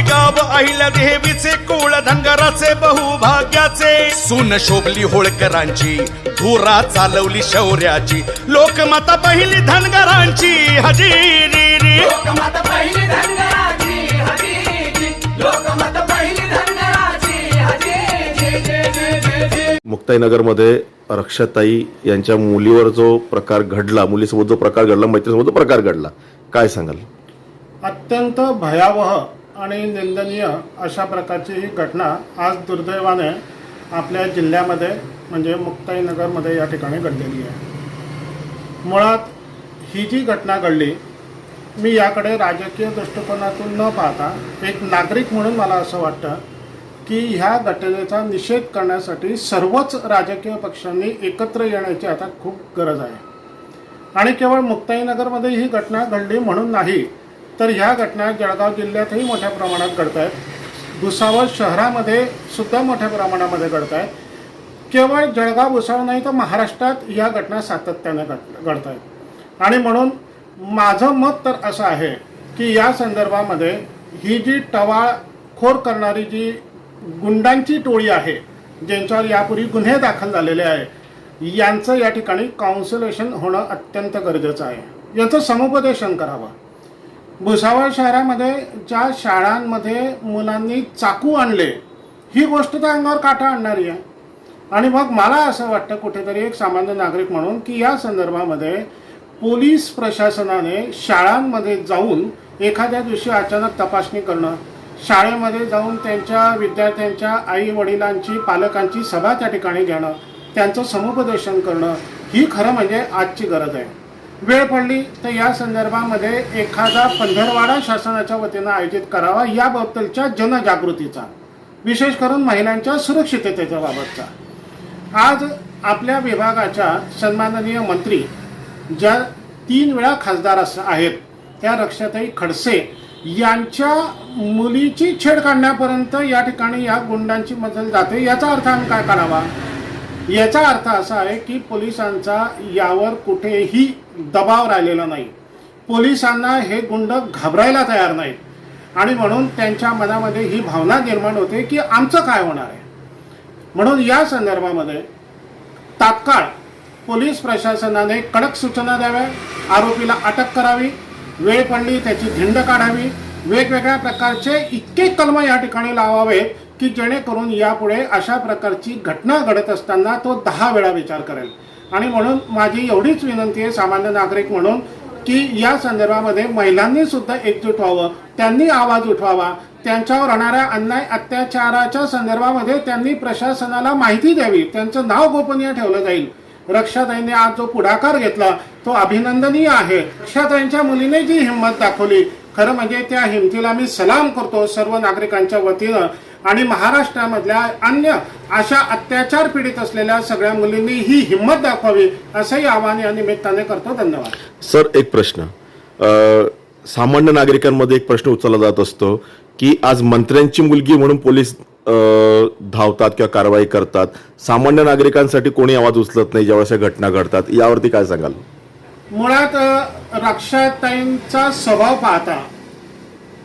चौंडी गाव अहिल्या देवीचे कुळ धनगराचे बहुभाग्याचे. सून शोभली होळकरांची धुरा चालवली शौर्याची. लोकमाता पहिली धनगरांची हजेरी लोकमत पहिली धनगराची पहिली धनगराची मुक्ताईनगरमध्ये रक्षाताई यांच्या मुलीवर जो प्रकार घडला मुलीसोबत जो प्रकार घडला मैत्रीसोबत जो प्रकार घडला काय सांगाल? अत्यंत भयावह आणि निंदनीय अशा प्रकारची ही घटना आज दुर्दैवाने आपल्या जिल्ह्यामध्ये म्हणजे मुक्ताईनगरमध्ये या ठिकाणी घडलेली आहे. मुळात ही जी घटना घडली मी याकडे राजकीय दृष्टिकोनातून न पाहता एक नागरिक म्हणून मला असं वाटतं की ह्या घटनेचा निषेध करण्यासाठी सर्वच राजकीय पक्षांनी एकत्र येण्याची आता खूप गरज आहे. आणि केवळ मुक्ताईनगरमध्ये ही घटना घडली म्हणून नाही तर ह्या घटना जळगाव जिल्ह्यातही मोठ्या प्रमाणात घडत आहेत भुसावळ शहरामध्ये सुद्धा मोठ्या प्रमाणामध्ये घडत आहेत केवळ जळगाव भुसावळ नाही तर महाराष्ट्रात या घटना सातत्याने घट घडत आहेत आणि म्हणून माझं मत तर असं आहे की या संदर्भामध्ये ही जी टवाळखोर करणारी जी गुंडांची टोळी आहे ज्यांच्यावर यापूर्वी गुन्हे दाखल झालेले आहे यांचं या ठिकाणी काउन्सिलेशन होणं अत्यंत गरजेचं आहे. याचं समुपदेशन करावं. भुसावळ शहरामध्ये ज्या शाळांमध्ये मुलांनी चाकू आणले ही गोष्ट तर अंगावर काटा आणणारी आहे. आणि मग मला असं वाटतं कुठेतरी एक सामान्य नागरिक म्हणून की या संदर्भामध्ये पोलीस प्रशासनाने शाळांमध्ये जाऊन एखाद्या दिवशी अचानक तपासणी करणं शाळेमध्ये जाऊन त्यांच्या विद्यार्थ्यांच्या आई वडिलांची पालकांची सभा त्या ठिकाणी घेणं त्यांचं समुपदेशन करणं ही खरं म्हणजे आजची गरज आहे. वेळ पडली तर या संदर्भामध्ये एखादा पंधरवाडा शासनाच्या वतीनं आयोजित करावा याबद्दलच्या जनजागृतीचा विशेष करून महिलांच्या सुरक्षिततेच्या बाबतचा आज आपल्या विभागाच्या सन्माननीय मंत्री ज्या तीन वेळा खासदार अस आहेत त्या रक्षाताई खडसे यांच्या मुलीची छेड काढण्यापर्यंत या ठिकाणी या गुंडांची मजल जाते. याचा अर्थ आम्ही काय काढावा याचा अर्थ असा आहे की पोलिसांचा यावर कुठेही दबाव राहिलेला नाही. पोलिसांना हे गुंड घाबरायला तयार नाहीत. आणि म्हणून त्यांच्या मनामध्ये ही भावना निर्माण होते की आमचं काय होणार आहे? म्हणून या संदर्भामध्ये तात्काळ पोलीस प्रशासनाने कडक सूचना द्याव्या आरोपीला अटक करावी वेळ पडली त्याची धिंड काढावी वेगवेगळ्या प्रकारचे इतके कलम या ठिकाणी लावावेत की जेणेकरून यापुढे अशा प्रकारची घटना घडत असताना तो दहा वेळा विचार करेल. आणि म्हणून माझी एवढीच विनंती आहे सामान्य नागरिक म्हणून की या संदर्भामध्ये महिलांनी सुद्धा एकजूट व्हावं त्यांनी आवाज उठवावा त्यांच्यावर होणाऱ्या अन्याय अत्याचाराच्या संदर्भामध्ये त्यांनी प्रशासनाला माहिती द्यावी त्यांचं नाव गोपनीय ठेवलं जाईल. रक्षाताईंनी आज जो पुढाकार घेतला तो अभिनंदनीय आहे. रक्षाताईंच्या मुलीने जी हिंमत दाखवली खरं म्हणजे त्या हिमतीला मी सलाम करतो सर्व नागरिकांच्या वतीनं. आणि महाराष्ट्रामधल्या अन्य अशा अत्याचार पीडित असलेल्या सगळ्या मुलींनी ही हिंमत दाखवावी असंही आव्हान या निमित्ताने करतो. धन्यवाद. सर एक प्रश्न. सामान्य नागरिकांमध्ये एक प्रश्न उचलला जात असतो की आज मंत्र्यांची मुलगी म्हणून पोलीस धावतात किंवा कारवाई करतात. सामान्य नागरिकांसाठी कोणी आवाज उचलत नाही ज्यावेळेस घटना घडतात. यावरती काय सांगाल? मुळात रक्षाताईंचा स्वभाव पाहता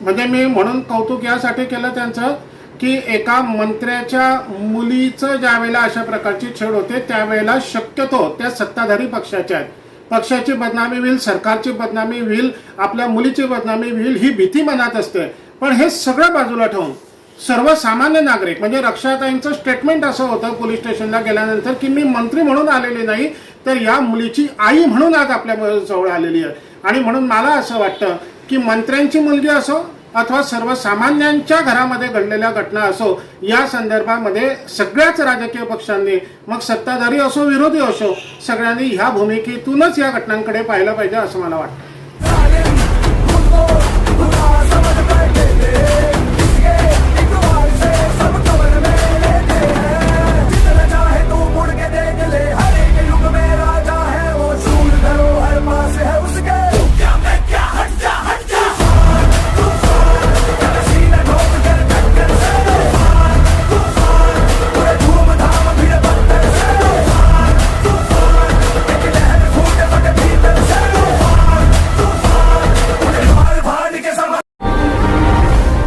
म्हणजे मी म्हणून कौतुक यासाठी केलं त्यांचं की एका मंत्र्याच्या मुलीचं ज्या वेळेला अशा प्रकारची छेड होते त्यावेळेला शक्यतो त्या सत्ताधारी पक्षाच्या आहेत. पक्षाची बदनामी होईल सरकारची बदनामी होईल आपल्या मुलीची बदनामी होईल ही भीती मनात असते. पण हे सगळं बाजूला ठेवून सर्वसामान्य नागरिक म्हणजे रक्षाताईंचं स्टेटमेंट असं होतं पोलीस स्टेशनला गेल्यानंतर की मी मंत्री म्हणून आलेले नाही तर या मुलीची आई म्हणून आज आपल्या जवळ आलेली आहे. आणि म्हणून मला असं वाटतं की मंत्र्यांची मुलगी असो अथवा सर्वसामान्यांच्या घरामध्ये घडलेल्या घटना असो या संदर्भामध्ये सगळ्याच राजकीय पक्षांनी मग सत्ताधारी असो विरोधी असो सगळ्यांनी ह्या भूमिकेतूनच या घटनांकडे पाहिलं पाहिजे असं मला वाटतं.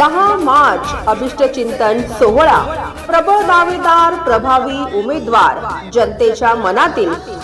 दहा मार्च अभिष्ट चिंतन सोहळा. प्रबळ दावेदार प्रभावी उमेदवार. जनतेच्या मनातील